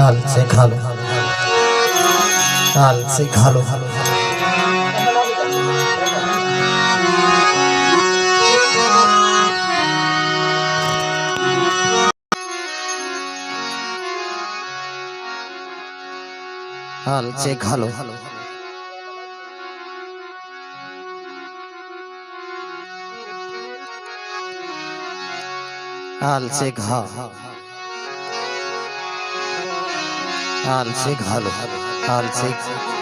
હાલ શીખાલો હાલ શીખાલો હાલ શીખાલો હાલ શીખા હાલ હાલ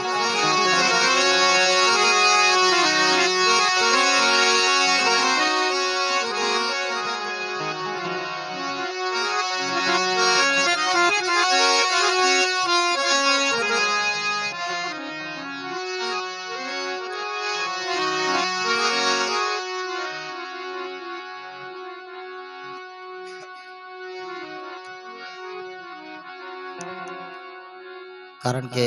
કારણ કે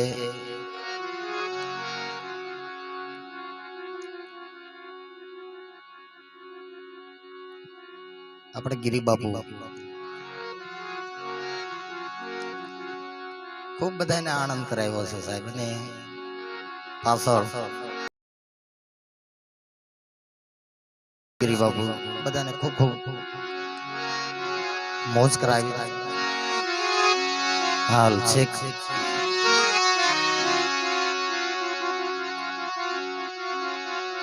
આપણે ગિરિબાપુ. ખૂબ બધાને આનંદ કરાવ્યો છે સાહેબ અને પાછળ ગિરિબાપુ બધાને ખૂબ ખૂબ મોજ કરાવી. હાલ છેક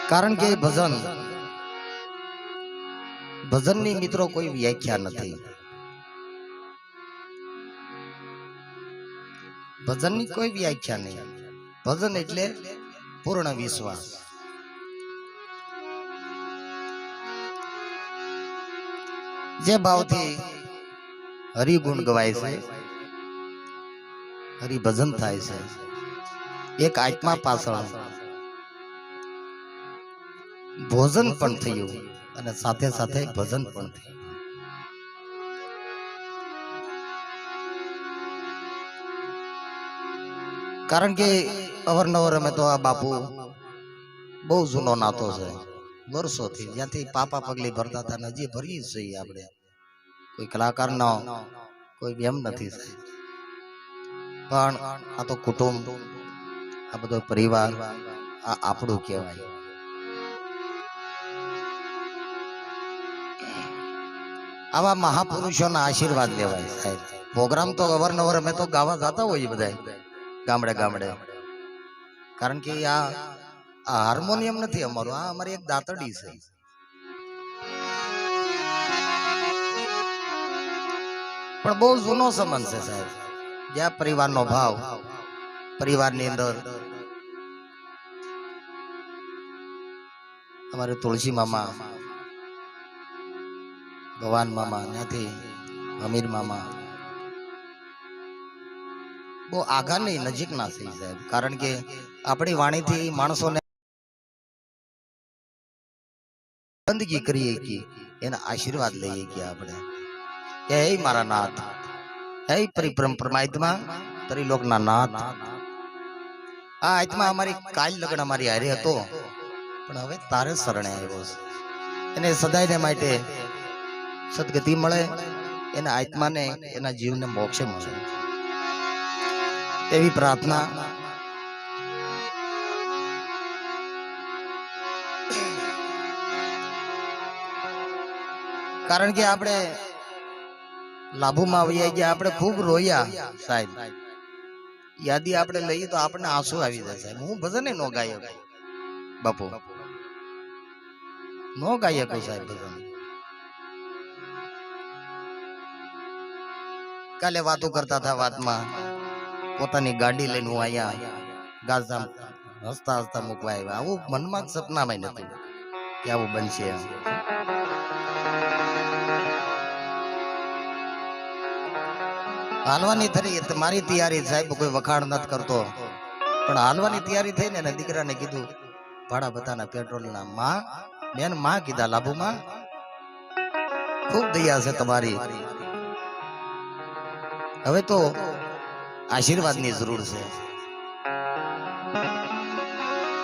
કારણ કે ભજન, ભજનની મિત્રો કોઈ વ્યાખ્યા નથી. ભજનની કોઈ વ્યાખ્યા નહીં. ભજન એટલે પૂર્ણ વિશ્વાસ. જે ભાવથી હરિગુણ ગવાય છે, હરિભજન થાય છે, એક આત્મા પાછળ ભોજન પણ થયું અને સાથે સાથે ભજન પણ થયું. કારણ કે અવારનવાર અમે તો આ બાપુ બહુ જૂનો નાતો છે. વર્ષોથી જ્યાંથી પાપા પગલી ભરતા હતા ને હજી ભરીએ છીએ આપણે. કોઈ કલાકારનો, કોઈ એમ નથી પણ આ તો કુટુંબ, આ બધો પરિવાર, આ આપણું કહેવાય. આવા મહાપુરુષોના આશીર્વાદ લેવાય સાહેબ. પ્રોગ્રામ તો અવારનવાર અમે તો ગાવા જતા હોઈએ બધા ગામડે ગામડે. કારણ કે આ હાર્મોનિયમ નથી અમારું, આ અમારી એક દાતડી છે. પણ બહુ જૂનો સંબંધ છે સાહેબ. જ્યાં પરિવારનો ભાવ, પરિવારની અંદર અમારે તુલસી મામા ભવાન મામા, ત્યાંથી અમીર મામા. બહુ આગા નહીં નજીકના થઈ સાહેબ કારણ કે આપણી વાણીથી માણસોને બંદગી કરીએ કે, એના આશીર્વાદ લઈએ કે આપણે. હે મારા નાથ, હે પરિપ્રમ પરમાત્મા ત્રિલોકના નાથ. આ આત્મા અમારી કાલ લગ્ન અમારી હારે હતો, પણ હવે તારે શરણે આવ્યો છે. એને સદાયને માટે સદગતિ મળે, એના આત્માને એના જીવને મોક્ષ મળે. એવી પ્રાર્થના કારણ કે આપણે લાભુમાં આવીએ ગયા, આપણે ખૂબ રોયા સાહેબ. યાદી આપણે લઈએ તો આપણને આંસુ આવી જાય સાહેબ. હું ભજન નો ગાયક, બાપુ. નો ગાયક સાહેબ ભજન. કાલે વાતો કરતા હતા વાતમાં. પોતાની ગાડી લઈને હું અહીંયા ગાઝા હસતા હસતા મૂકવા આવ્યા. આવું મનમાં સપનામાં નથી કે આવું બનશે હાલવાની થરી મારી તૈયારી સાહેબ, કોઈ વખાણ નથી કરતો. પણ હાલવાની તૈયારી થઈ ને દીકરાને કીધું, ભાડા બધાના પેટ્રોલના માં. બેન, માં કીધા, લાભુમાં. ખૂબ દયા છે તમારી. હવે તો આશીર્વાદની જરૂર છે.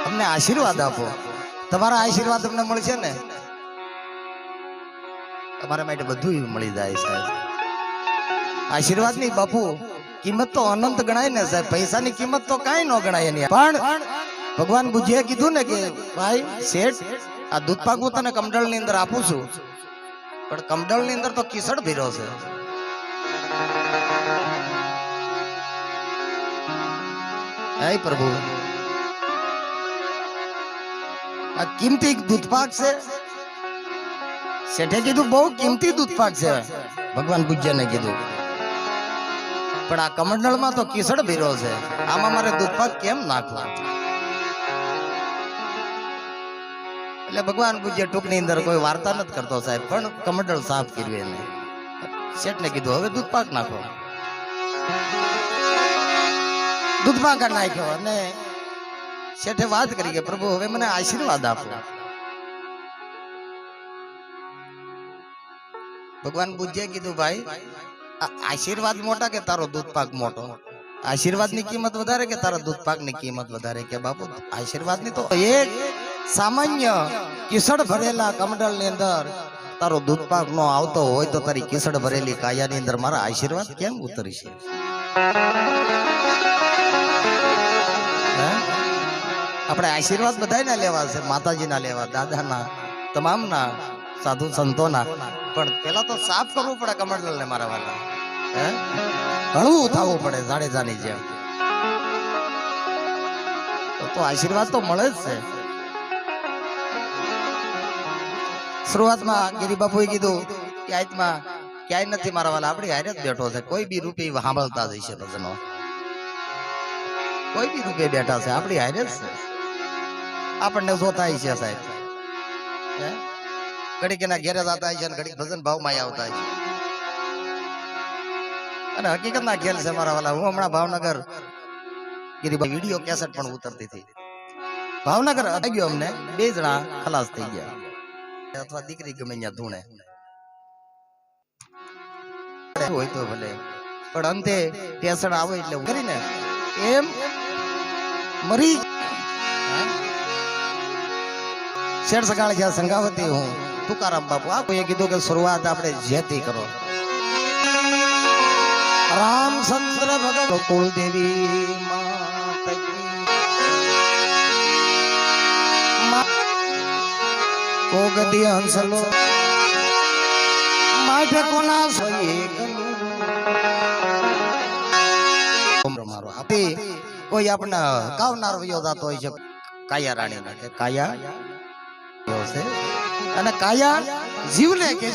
અમને આશીર્વાદ આપો. તમારા આશીર્વાદ અમને મળશે ને? તમારા માટે બધું મળી જાય સાહેબ. આશીર્વાદ નહીં બાપુ, કિંમત તો અનંત ગણાય ને સાહેબ. પૈસાની કિંમત તો કાંઈ ન ગણાય એની. પણ ભગવાન બુદ્ધિએ કીધું ને કે, ભાઈ, શેઠ, આ દૂધપાક હું તને કમડળની અંદર આપું છું. પણ કમડળની અંદર તો કિસડ ભીરો છે. હે પ્રભુ. આ કિંમતી દૂધપાક છે? શેઠે કીધું બહુ કિંમતી દૂધપાક છે. ભગવાન પૂજ્યને કીધું. પણ આ કમંડળમાં તો કિસડ ભીરો છે. આમાં મારે દૂધપાક કેમ નાખવા? એટલે ભગવાન પૂજ્ય ટૂંકની અંદર કોઈ વાર્તા નથી કરતો સાહેબ, પણ કમંડળ સાફ કર્યું એને. શેઠને કીધું, હવે દૂધપાક નાખો. દૂધપાક નાખ્યો અને શેઠે વાત કરી કે, પ્રભુ, હવે મને આશીર્વાદ આપો. ભગવાન પૂજ્ય કીધું, ભાઈ આશીર્વાદ મોટા કે તારો દૂધપાક મોટો? આશીર્વાદની કિંમત વધારે કે તારા દૂધપાકની કિંમત વધારે? કે બાપુ આશીર્વાદની તો એક સામાન્ય કિસડ ભરેલા કમંડળની અંદર તારો દૂધપાક નો આવતો હોય તો તારી કિસડ ભરેલી કાયા ની અંદર મારા આશીર્વાદ કેમ ઉતરશે? હે? આપણે આશીર્વાદ બધાયના લેવા છે, માતાજીના લેવા, દાદાના, તમામના, સાધુ સંતોના. પણ પેલા તો સાફ કરવું પડે કમંડલ ને મારા વાલા. હળવું થવું પડે જાડેજાની જેમ. તો આશીર્વાદ તો મળે જ છે. શરૂઆતમાં ગિરિબાપુએ કીધું કે આજમાં ક્યાંય નથી મારા વાલા, આપણી હારે જ બેઠો છે. કોઈ બી રૂપે સાંભળતા જ છે ભજનો. કોઈ બી રૂપે બેઠા છે, આપણી હારે જ છે. આપણને જોતા છે સાહેબ. ઘડીક એના ઘેરે જતા છે અને ઘડીક ભજન ભાવમાં આવતા છે. અને હકીકત ના ખેલ છે મારા વાલા, હું હમણાં ભાવનગર વીડિયો કેસેટ પણ ઉતરતી હતી. ભાવનગર આવી અમને, બે જણા ખલાસ થઈ ગયા. અથવા દીકરી ગમે ત્યાં ધૂણે. હોય તો ભલે. પણ અંતે પેસણ આવે એટલે કરીને એમ મરી શેર સગાળ જ્યાં સંગાવતી હું તુકારામ બાપુ, આ કોઈએ કીધું કે શરૂઆત આપણે જેથી કરો. રામચંદ્ર ભગત કુળદેવી કોગદી હંસલો. માઠે કોના સોયે. મારો આપી કોઈ આપણે કાવનાર વયો જાતો હોય છે. કાયા રાણી કાયા? છે. અને કાયા જીવને કે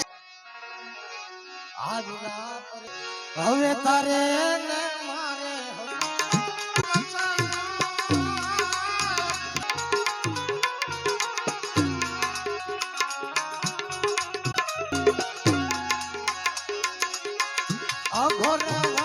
હવે તારે અઘોરા